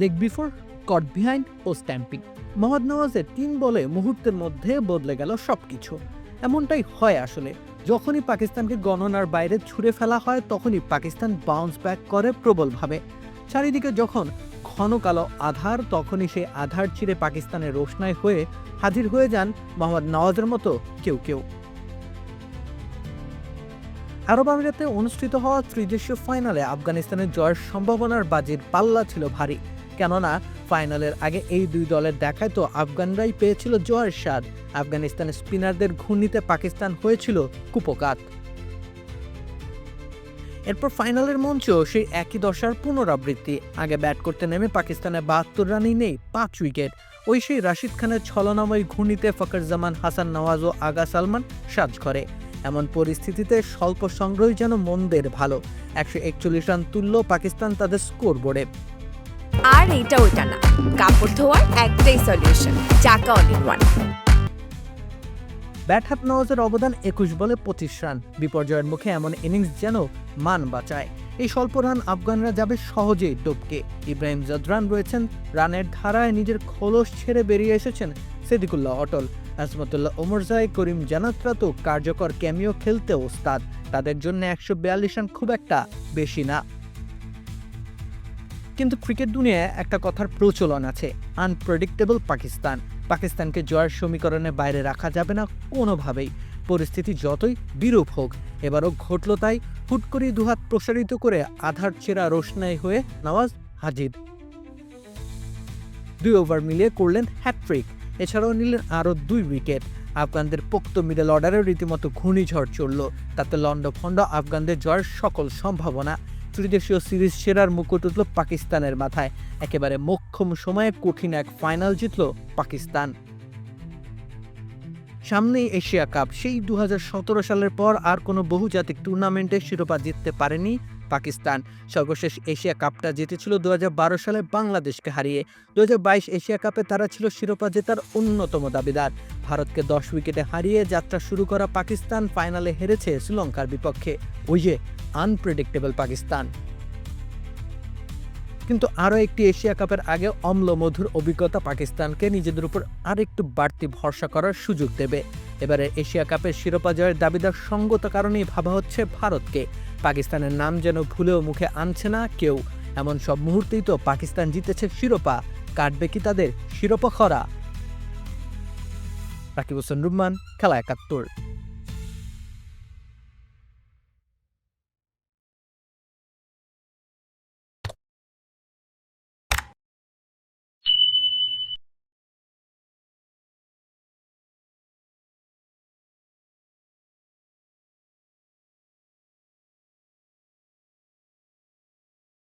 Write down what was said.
Leg before caught behind ও stumping Mohammad নওয়াজের তিন বলে মুহূর্তের মধ্যে বদলে গেল সব কিছু এমনটাই হয় আসলে। যখনই পাকিস্তানকে গণনার বাইরে ছুঁড়ে ফেলা হয়, তখনই পাকিস্তান বাউন্স ব্যাক করে প্রবলভাবে। চারিদিকে যখন ঘন কালো আধার, তখনই সেই আধার চিরে পাকিস্তানের রোশনায় হয়ে হাজির হয়ে যান মোহাম্মদ নওয়াজের মতো কেউ কেউ। আরব আমিরাতে অনুষ্ঠিত হওয়া ত্রিদেশীয় ফাইনালে আফগানিস্তানের জয়ের সম্ভাবনার বাজির পাল্লা ছিল ভারী। কেননা, ফাইনালের আগে এই দুই দলের দেখায় তো আফগানরাই পেয়েছিল জয়ের স্বাদ। আফগানিস্তানের স্পিনারদের ঘূর্ণিতে পাকিস্তান হয়েছিল কুপকাত। এরপর ফাইনালের মঞ্চেও সেই একই দশার পুনরাবৃত্তি। আগে ব্যাট করতে নেমে পাকিস্তানের বাহাত্তর রানই নেই, পাঁচ উইকেট। ওই সেই রাশিদ খানের ছলনাময় ঘূর্ণিতে ফখর জামান হাসান নওয়াজ ও আগা সালমান সাজ করে এমন পরিস্থিতিতে স্বল্প সংগ্রহই যেন মন্দের ভালো। একশো একচল্লিশ রান তুলল পাকিস্তান তাদের স্কোর বোর্ডে আর এটা ওটা না। কাপড় ধোয়ার একটাই সলিউশন চাকা অল ইন ওয়ান ব্যাট হাত নওয়াজের অবদান একুশ বলে পঁচিশ রান। বিপর্যয়ের মুখে এমন ইনিংস যেন মান বাঁচায়। এই স্বল্প রান আফগানরা যাবে সহজেই টপকে ইব্রাহিম জাদরান রয়েছেন রানের ধারায় নিজের খোলস ছেড়ে বেরিয়ে এসেছেন সেদিকুল্লাহ অটল। আজমতুল্লাহ ওমরজাই করিম জানাতরা তো কার্যকর ক্যামিও খেলতে ওস্তাদ। তাদের জন্য একশো বিয়াল্লিশ রান খুব একটা বেশি না। কিন্তু ক্রিকেট দুনিয়ায় একটা কথার প্রচলন আছে আনপ্রেডিক্টেবল পাকিস্তান। পাকিস্তানকে জয়ের সমীকরণে বাইরে রাখা যাবে না কোনোভাবেই। পরিস্থিতি যতই বিরূপ হোক, এবারও ঘটল তাই হুট করে দুহাত প্রসারিত করে আধার ছেঁড়া রোশনাই হয়ে নওয়াজ হাজির। দুই ওভার মিলিয়ে করলেন হ্যাট্রিক এছাড়াও নিলেন আরও দুই উইকেট। আফগানদের পোক্ত মিডল অর্ডারেও রীতিমতো ঘূর্ণিঝড় চলল। তাতে লন্ডভন্ড আফগানদের জয়ের সকল সম্ভাবনা ত্রিদেশীয় সিরিজ সেরার মুকুট উঠল পাকিস্তানের মাথায়। একেবারে মোক্ষম সময়ে কঠিন এক ফাইনাল জিতল পাকিস্তান। সামনেই এশিয়া কাপ। সেই দু হাজার সতেরো সালের পর আর কোনো বহুজাতিক টুর্নামেন্টে শিরোপা জিততে পারেনি পাকিস্তান। সর্বশেষ এশিয়া কাপটা জিতেছিল দুহাজার বারো সালে বাংলাদেশকে হারিয়ে। দুহাজার বাইশ এশিয়া কাপে তারা ছিল শিরোপা জেতার অন্যতম দাবিদার। ভারতকে দশ উইকেটে হারিয়ে যাত্রা শুরু করা পাকিস্তান ফাইনালে হেরেছে শ্রীলঙ্কার বিপক্ষে। ওই যে আনপ্রেডিক্টেবল পাকিস্তান। কিন্তু আরও একটি এশিয়া কাপের আগে অম্ল মধুর অভিজ্ঞতা পাকিস্তানকে নিজেদের উপর আরেকটু বাড়তি ভরসা করার সুযোগ দেবে। এবারে এশিয়া কাপের শিরোপা জয়ের দাবিদার সঙ্গত কারণেই ভাবা হচ্ছে ভারতকে। পাকিস্তানের নাম যেন ভুলেও মুখে আনছে না কেউ। এমন সব মুহূর্তেই তো পাকিস্তান জিতেছে শিরোপা। কাটবে কি তাদের শিরোপা খরা? রাকিব হোসেন রুম্মান, খেলা একাত্তর।